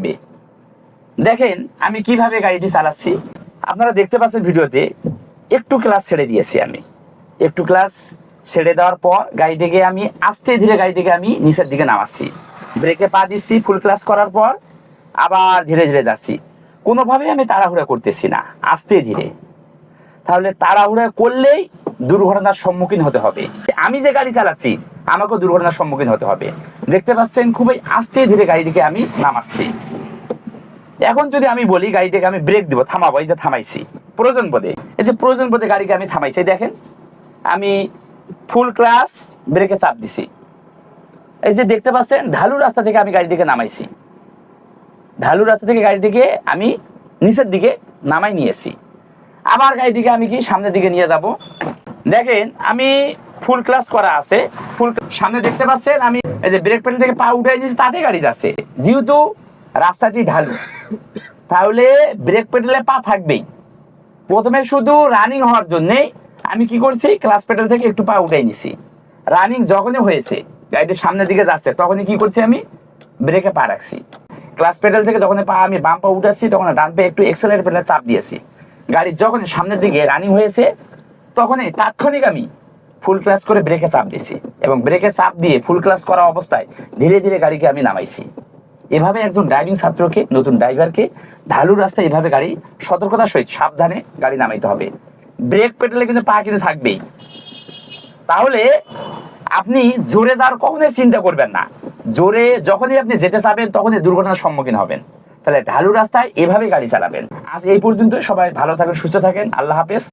থাকবে। দেখেন, আমি কীভাবে গাড়িটি চালাচ্ছি। আপনারা দেখতে পাচ্ছেন ভিডিওতে, একটু ক্লাস ছেড়ে দিয়েছি আমি। একটু ক্লাস ছেড়ে দেওয়ার পর গাড়িটিকে আমি, আস্তে ধীরে গাড়িটিকে আমি নিচের দিকে নামাচ্ছি। ব্রেকে পা দিচ্ছি ফুল ক্লাস করার পর, আবার ধীরে ধীরে যাচ্ছি। কোনোভাবেই আমি তাড়াহুড়া করতেছি না, আস্তে ধীরে। তাহলে তাড়াহুড়া করলেই দুর্ঘটনার সম্মুখীন হতে হবে। আমি যে গাড়ি চালাচ্ছি, আমাকেও দুর্ঘটনার সম্মুখীন হতে হবে। দেখতে পাচ্ছেন, খুবই আস্তে ধীরে গাড়িটিকে আমি নামাচ্ছি। এখন যদি আমি বলি গাড়িটাকে আমি ব্রেক দিব, থামাবো, এই যে থামাইছি। প্রয়োজন পদে এই যে প্রয়োজন পদে গাড়িকে আমি থামাইছি দেখেন, আমি ফুল ক্লাস ব্রেকে চাপ দিছি। এই যে দেখতে পাচ্ছেন, ঢালু রাস্তা থেকে আমি গাড়িটিকে নামাইছি। ঢালু রাস্তা থেকে গাড়িটিকে আমি নিচের দিকে নামাই নিয়েছি। আবার গাড়িটিকে আমি কি সামনের দিকে নিয়ে যাব? দেখেন, আমি ফুল ক্লাস করা আছে। ফুল সামনে দেখতে পাচ্ছেন, আমি এই যে ব্রেক প্যাডেল থেকে পা উঠে নিয়েছি তাতে গাড়ি যাচ্ছে। যেহেতু রাস্তাটি ঢালু। তাহলে ব্রেক প্যাডেলে পা থাকবেই। প্রথমে শুধু রানিং হওয়ার জন্যে আমি কি করছি ক্লাস প্যাডেল থেকে একটু পা উঠাই নিছি। রানিং যখনই হয়েছে, গাড়িটি সামনের দিকে যাচ্ছে, তখনই কি করছি আমি ব্রেকে পা রাখছি। ক্লাস প্যাডেল থেকে যখন পা আমি বাম পা উঠাচ্ছি, তখন ডান পে একটু এক্সেলের প্যাডেলে চাপ দিয়েছি। গাড়ি যখন সামনের দিকে রানিং হয়েছে, তখনই তাৎক্ষণিক আমি ফুল ক্লাস করে ব্রেকে চাপ দিয়েছি। এবং ব্রেকে চাপ দিয়ে ফুল ক্লাস করা অবস্থায় ধীরে ধীরে গাড়িকে আমি নামাইছি। এভাবে একজন ড্রাইভিং ছাত্রকে, নতুন ড্রাইভারকে ঢালু রাস্তায় এভাবে গাড়ি সতর্কতার সহিত সাবধানে গাড়ি নামাইতে হবে। ব্রেক পেট্রোলে কিন্তু পা কিন্তু থাকবেই। তাহলে আপনি জোরে যাওয়ার কখনোই চিন্তা করবেন না। জোরে যখনই আপনি যেতে চাবেন, তখনই দুর্ঘটনার সম্মুখীন হবেন। তাহলে ঢালু রাস্তায় এভাবে গাড়ি চালাবেন। আজ এই পর্যন্ত সবাই ভালো থাকেন, সুস্থ থাকেন। আল্লাহ হাফেজ।